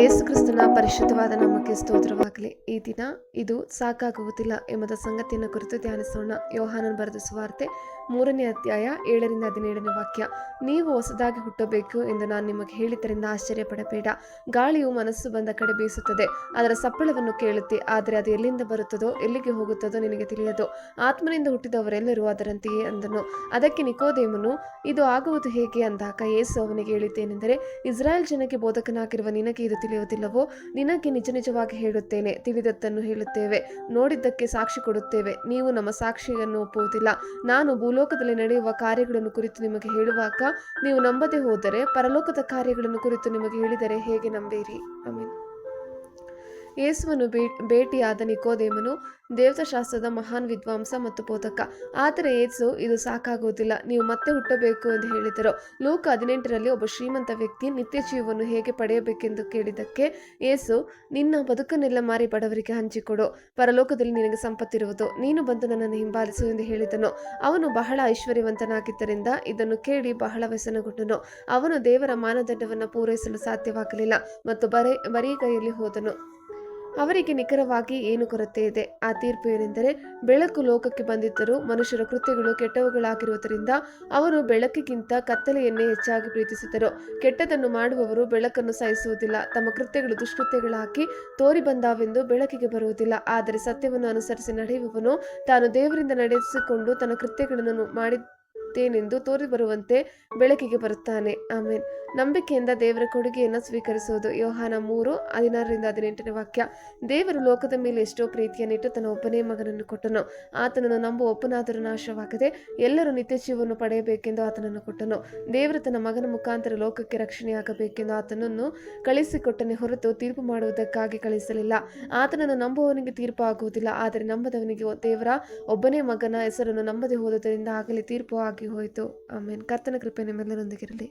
ಏಸು ಕ್ರಿಸ್ತನ ಪರಿಶುದ್ಧವಾದ ನಮಗೆ ಸ್ತೋತ್ರವಾಗಲಿ. ಈ ದಿನ ಇದು ಸಾಕಾಗುವುದಿಲ್ಲ ಎಂಬುದ ಸಂಗತಿಯನ್ನು ಕುರಿತು ಧ್ಯಾನಿಸೋಣ. ಯೋಹಾನನ್ ಬರೆದ ಸುವಾರ್ತೆ ಮೂರನೇ ಅಧ್ಯಾಯ ಏಳರಿಂದ ಹದಿನೇಳನೇ ವಾಕ್ಯ. ನೀವು ಹೊಸದಾಗಿ ಹುಟ್ಟಬೇಕು ಎಂದು ನಾನು ನಿಮಗೆ ಹೇಳಿದ್ದರಿಂದ ಆಶ್ಚರ್ಯಪಡಬೇಡ. ಗಾಳಿಯು ಮನಸ್ಸು ಬಂದ ಕಡೆ ಬೀಸುತ್ತದೆ, ಅದರ ಸಪ್ಪಳವನ್ನು ಕೇಳುತ್ತೆ, ಆದರೆ ಅದು ಎಲ್ಲಿಂದ ಬರುತ್ತದೋ, ಎಲ್ಲಿಗೆ ಹೋಗುತ್ತದೋ ನಿನಗೆ ತಿಳಿಯದು. ಆತ್ಮನಿಂದ ಹುಟ್ಟಿದವರೆಲ್ಲರೂ ಅದರಂತೆಯೇ ಅಂದನು. ಅದಕ್ಕೆ ನಿಕೋದೇಮನು, ಇದು ಆಗುವುದು ಹೇಗೆ ಅಂದಾಗ ಯೇಸು ಅವನಿಗೆ ಹೇಳಿದ್ದೇನೆಂದರೆ, ಇಸ್ರಾಯೇಲ್ ಜನಕ್ಕೆ ಬೋಧಕನಾಗಿರುವ ನಿನಗೆ ಇದು ತಿಳಿಯುವುದಿಲ್ಲವೋ? ನಿನಗೆ ನಿಜ ನಿಜವಾಗಿ ಹೇಳುತ್ತೇನೆ. ತಿಳಿದದ್ದನ್ನು ಹೇಳುತ್ತೇವೆ. ನೋಡಿದ್ದಕ್ಕೆ ಸಾಕ್ಷಿ ಕೊಡುತ್ತೇವೆ. ನೀವು ನಮ್ಮ ಸಾಕ್ಷಿಯನ್ನು ಒಪ್ಪುವುದಿಲ್ಲ. ನಾನು ಭೂಲೋಕದಲ್ಲಿ ನಡೆಯುವ ಕಾರ್ಯಗಳನ್ನು ಕುರಿತು ನಿಮಗೆ ಹೇಳುವಾಗ ನೀವು ನಂಬದೆ ಹೋದರೆ ಪರಲೋಕದ ಕಾರ್ಯಗಳನ್ನು ಕುರಿತು ನಿಮಗೆ ಹೇಳಿದರೆ ಹೇಗೆ ನಂಬೇರಿ? ಆಮೇಲೆ ಯೇಸುವನ್ನು ಭೇಟಿಯಾದ ನಿಕೋದೇಮನು ದೇವತಾಶಾಸ್ತ್ರದ ಮಹಾನ್ ವಿದ್ವಾಂಸ ಮತ್ತು ಬೋಧಕ ಆದರೆ ಏಸು ಇದು ಸಾಕಾಗುವುದಿಲ್ಲ, ನೀವು ಮತ್ತೆ ಹುಟ್ಟಬೇಕು ಎಂದು ಹೇಳಿದರು. ಲೋಕ ಹದಿನೆಂಟರಲ್ಲಿ ಒಬ್ಬ ಶ್ರೀಮಂತ ವ್ಯಕ್ತಿ ನಿತ್ಯ ಜೀವವನ್ನು ಹೇಗೆ ಪಡೆಯಬೇಕೆಂದು ಕೇಳಿದ್ದಕ್ಕೆ ಏಸು ನಿನ್ನ ಬದುಕನ್ನೆಲ್ಲ ಮಾರಿ ಬಡವರಿಗೆ ಹಂಚಿಕೊಡು, ಪರಲೋಕದಲ್ಲಿ ನಿನಗೆ ಸಂಪತ್ತಿರುವುದು, ನೀನು ಬಂದು ನನ್ನನ್ನು ಹಿಂಬಾಲಿಸು ಎಂದು ಹೇಳಿದನು. ಅವನು ಬಹಳ ಐಶ್ವರ್ಯವಂತನಾಗಿದ್ದರಿಂದ ಇದನ್ನು ಕೇಳಿ ಬಹಳ ವ್ಯಸನಗೊಂಡನು. ಅವನು ದೇವರ ಮಾನದಂಡವನ್ನು ಪೂರೈಸಲು ಸಾಧ್ಯವಾಗಲಿಲ್ಲ ಮತ್ತು ಬರೇ ಬರೀ ಕೈಯಲ್ಲಿ ಹೋದನು. ಅವರಿಗೆ ನಿಖರವಾಗಿ ಏನು ಕೊರತೆ ಇದೆ? ಆ ತೀರ್ಪು ಏನೆಂದರೆ, ಬೆಳಕು ಲೋಕಕ್ಕೆ ಬಂದಿದ್ದರೂ ಮನುಷ್ಯರ ಕೃತ್ಯಗಳು ಕೆಟ್ಟವುಗಳಾಗಿರುವುದರಿಂದ ಅವರು ಬೆಳಕಿಗಿಂತ ಕತ್ತಲೆಯನ್ನೇ ಹೆಚ್ಚಾಗಿ ಪ್ರೀತಿಸಿದರು ಕೆಟ್ಟದನ್ನು ಮಾಡುವವರು ಬೆಳಕನ್ನು ಸಹಿಸುವುದಿಲ್ಲ. ತಮ್ಮ ಕೃತ್ಯಗಳು ದುಷ್ಕೃತ್ಯಗಳಾಗಿ ತೋರಿ ಬಂದಾವೆಂದು ಬೆಳಕಿಗೆ ಬರುವುದಿಲ್ಲ. ಆದರೆ ಸತ್ಯವನ್ನು ಅನುಸರಿಸಿ ನಡೆಯುವವನು ತಾನು ದೇವರಿಂದ ನಡೆಸಿಕೊಂಡು ತನ್ನ ಕೃತ್ಯಗಳನ್ನು ಮಾಡಿದ್ದೇನೆಂದು ತೋರಿ ಬರುವಂತೆ ಬೆಳಕಿಗೆ ಬರುತ್ತಾನೆ. ಆಮೇನ್. ನಂಬಿಕೆಯಿಂದ ದೇವರ ಕೊಡುಗೆಯನ್ನು ಸ್ವೀಕರಿಸುವುದು. ಯೋಹಾನ ಮೂರು, ಹದಿನಾರರಿಂದ ಹದಿನೆಂಟನೇ ವಾಕ್ಯ. ದೇವರು ಲೋಕದ ಮೇಲೆ ಎಷ್ಟೋ ಪ್ರೀತಿಯನ್ನಿಟ್ಟು ತನ್ನ ಒಬ್ಬನೇ ಮಗನನ್ನು ಕೊಟ್ಟನು. ಆತನನ್ನು ನಂಬುವ ಒಪ್ಪನಾದರೂ ನಾಶವಾಗದೆ ಎಲ್ಲರೂ ನಿತ್ಯ ಜೀವವನ್ನು ಪಡೆಯಬೇಕೆಂದು ಆತನನ್ನು ಕೊಟ್ಟನು. ದೇವರು ತನ್ನ ಮಗನ ಮುಖಾಂತರ ಲೋಕಕ್ಕೆ ರಕ್ಷಣೆಯಾಗಬೇಕೆಂದು ಆತನನ್ನು ಕಳಿಸಿಕೊಟ್ಟನೆ ಹೊರತು ತೀರ್ಪು ಮಾಡುವುದಕ್ಕಾಗಿ ಕಳಿಸಲಿಲ್ಲ. ಆತನನ್ನು ನಂಬುವವನಿಗೆ ತೀರ್ಪು ಆಗುವುದಿಲ್ಲ. ಆದರೆ ನಂಬದವನಿಗೆ ದೇವರ ಒಬ್ಬನೇ ಮಗನ ಹೆಸರನ್ನು ನಂಬದೆ ಹೋದುದರಿಂದ ಆಗಲಿ ತೀರ್ಪು ಆಗಿ ಹೋಯಿತು. ಆಮೇಲೆ ಕರ್ತನ ಕೃಪೆ ನಿಮ್ಮೆಲ್ಲರೊಂದಿಗಿರಲಿ